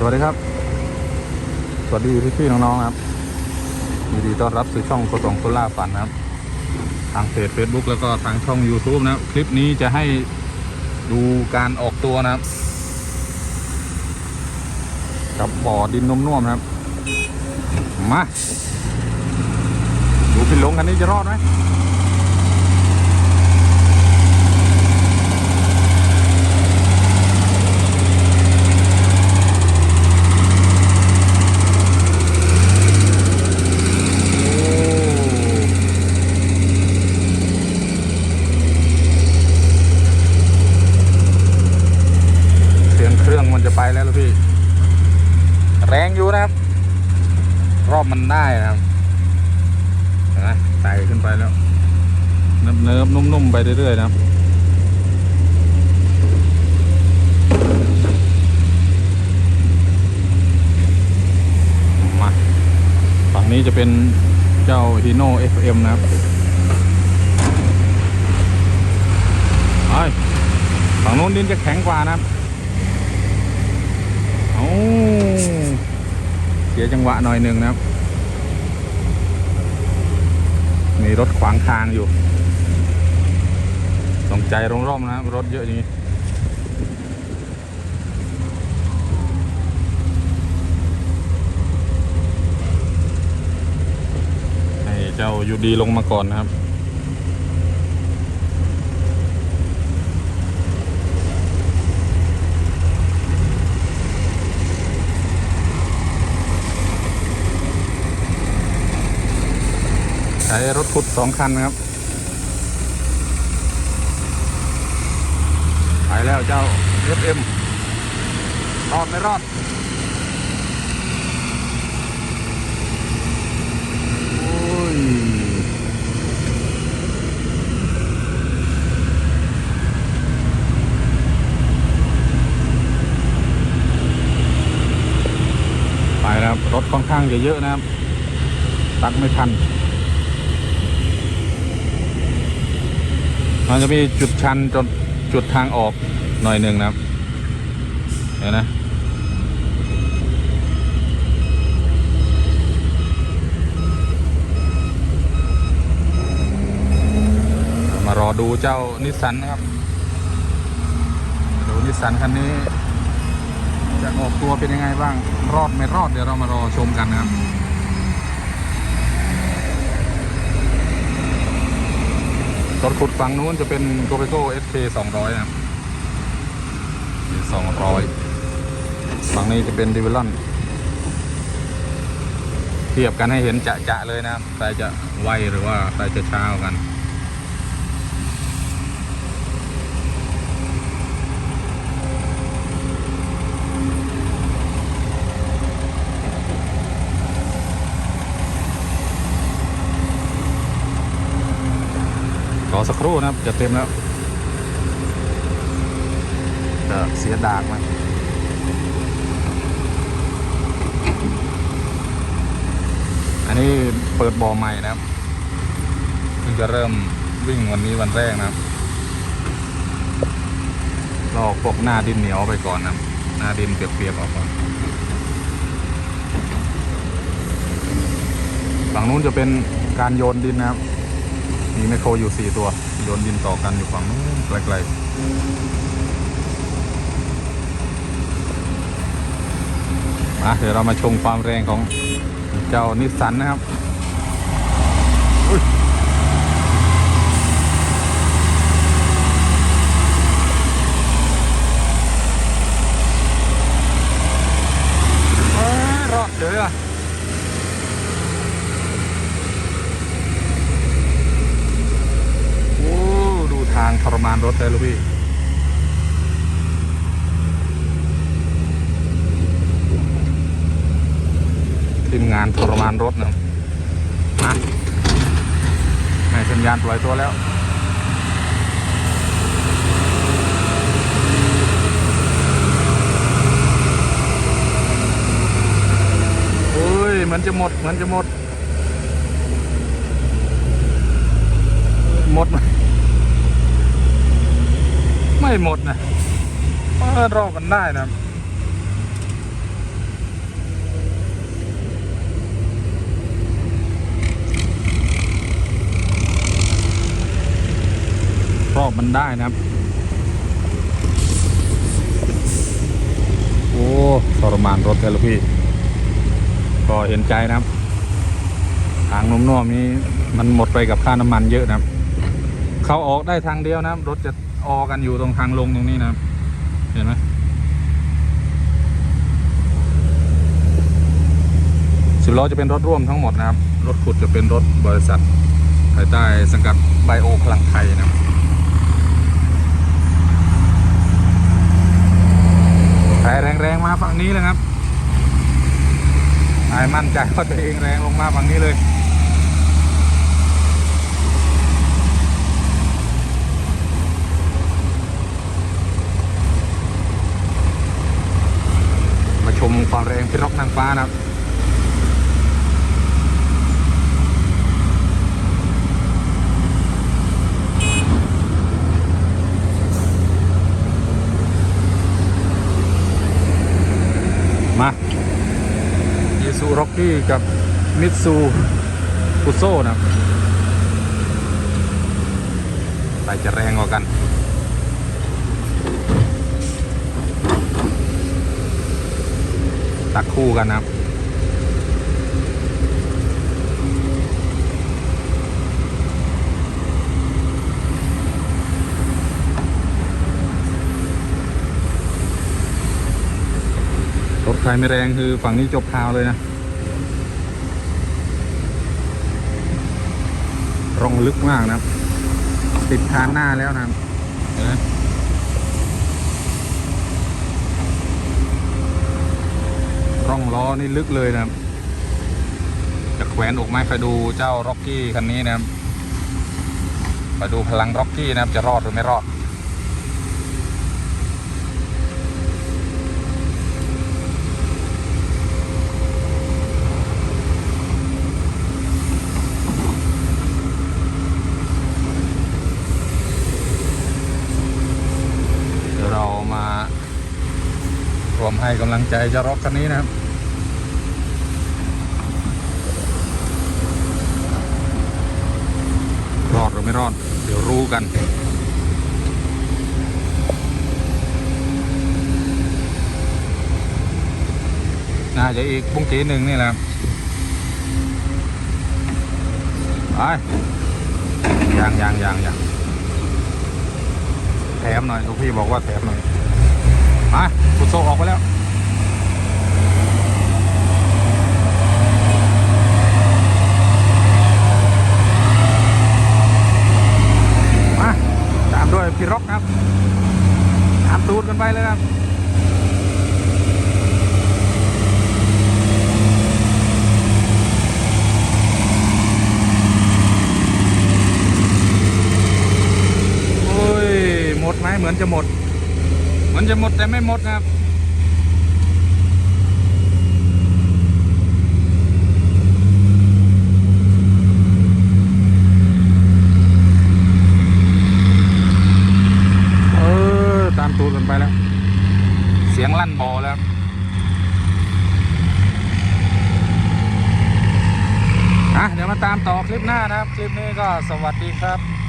สวัสดีครับ สวัสดีพี่พี่ๆน้องๆครับยินดีต้อนรับสู่ช่องโคตงโคล่าฝันครับ ทางเพจ Facebook แล้วก็ทางช่อง YouTube นะครับ คลิปนี้จะให้ดูการออกตัวนะครับ กับบ่อดินนุ่มๆนะครับ มา ดูพี่ลงคันนี้จะรอดไหม เสียงเครื่องมันจะไปแล้วลูกพี่ แรงอยู่นะครับ ร อบมันได้นะครับเห็นไหมไต่ขึ้นไปแล้วเนิบเนิบๆนุ่มๆไปเรื่อยๆนะครับมาฝั่งนี้จะเป็นเจ้า Hino FM นะครับไอ้ยฝั่งโน้นดินจะแข็งกว่านะครับอาเสียจังหวะหน่อยหนึ่งนะครับมีรถขวางทางอยู่ต้องใจร่มๆนะครับรถเยอะอย่างนี้ให้เจ้ายูดีลงมาก่อนนะครับ ขุดสองคันนะครับไปแล้วเจ้า FM รอดไม่รอด โอ้ย ไปแล้วครับรถค่อนข้างจะเยอะนะครับ ตักไม่ทัน มันจะมีจุดชันจนจุดทางออกหน่อยหนึ่งนะครับเห็นนะมารอดูเจ้านิสสันนะครับ ดูนิสสันคันนี้ จะออกตัวเป็นยังไงบ้าง รอดไม่รอดเดี๋ยวเรามารอชมกันนะครับ รถขุดฝั่งนู้นจะเป็นโกเบโก้ SK 200นะครับ200ฝั่งนี้จะเป็นดิวิลอนเทียบกันให้เห็นจะๆเลยนะครับใครจะไวหรือว่าใครจะช้ากว่ากัน อสักครู่นะครับจะเต็มแล้วจะเสียดากไหมอันนี้เปิดบ่อใหม่นะครับเพิ่งจะเริ่มวิ่งวันนี้วันแรกนะครับลอกพวกหน้าดินเหนียวไปก่อนนะหน้าดินเปียกๆออกก่อนฝั่งนู้นจะเป็นการโยนดินนะครับ มีแมคโครอยู่สี่ตัวโยนดินต่อกันอยู่ฝั่งนู้นไกลๆมาเดี๋ยวเรามาชมความแรงของเจ้านิสสันนะครับอุ๊ยเอ้ยรอดเดี๋ยวอะโอ้ดูทางทรมานรถเลยลูกพี่ ทีม งานทรมานรถนะมาให้สัญญาณปล่อยตัวแล้วโอ้ยเหมือนจะหมดเหมือนจะหมด หมดไหมไม่หมดนะเออรอกันได้นะ รอบมัน ได้นะครับ โอ้ทรมานรถแต่ละพี่ ก็เห็นใจนะครับทางนุ่มๆนี้มันหมดไปกับค่าน้ำมันเยอะนะครับ เขาออกได้ทางเดียวนะครับ รถจะออกันอยู่ตรงทางลงตรงนี้นะครับ เห็นไหมสิบล้อจะเป็นรถร่วมทั้งหมดนะครับ รถขุดจะเป็นรถบริษัทภายใต้สังกัดไบโอพลังไทยนะครับ ใครแรงๆมาฝั่งนี้เลยครับใครมั่นใจว่าตัวเองแรงลงมาฝั่งนี้เลย มาชมความแรงพี่ร็อกนางฟ้านะครับ มายีซูร็อ กับมิตซูฟุโซ่นะครับใครจะแรงกว่ากัน ตักคู่กันนะครับรถใครไม่แรงคือฝั่งนี้จบพาวเลยนะ ร่องลึกมากนะครับ ติดคานหน้าแล้วนะเห็นไหมร่องล้อนี่ลึกเลยนะครับ จะแขวนอกไม้คอยดูเจ้าร็อกกี้คันนี้นะครับไปดูพลังร็อกกี้นะครับ จะรอดหรือไม่รอด เดี๋ยวเรามารวม ให้กำลังใจจะร็อกคันนี้นะครับ รอดหรือไม่รอด เดี๋ยวรู้กันน่าจะอีกปุ้งจีหนึ่งนี่แหละไปยางยางยางยางแถมหน่อยลูกพี่บอกว่าแถมหน่อยมากุโซออกไปแล้ว มาตามด้วยพี่ร็อกครับ ตามตูดกัน ไปเลยครับโอ้ยหมดไหมเหมือนจะหมด เหมือนจะหมดแต่ไม่หมดนะครับ เออ ตามตูดกันไปแล้ว เสียงลั่นบอแล้วครับอะเดี๋ยวมาตามต่อคลิปหน้า นะครับ คลิปนี้ก็สวัสดีครับ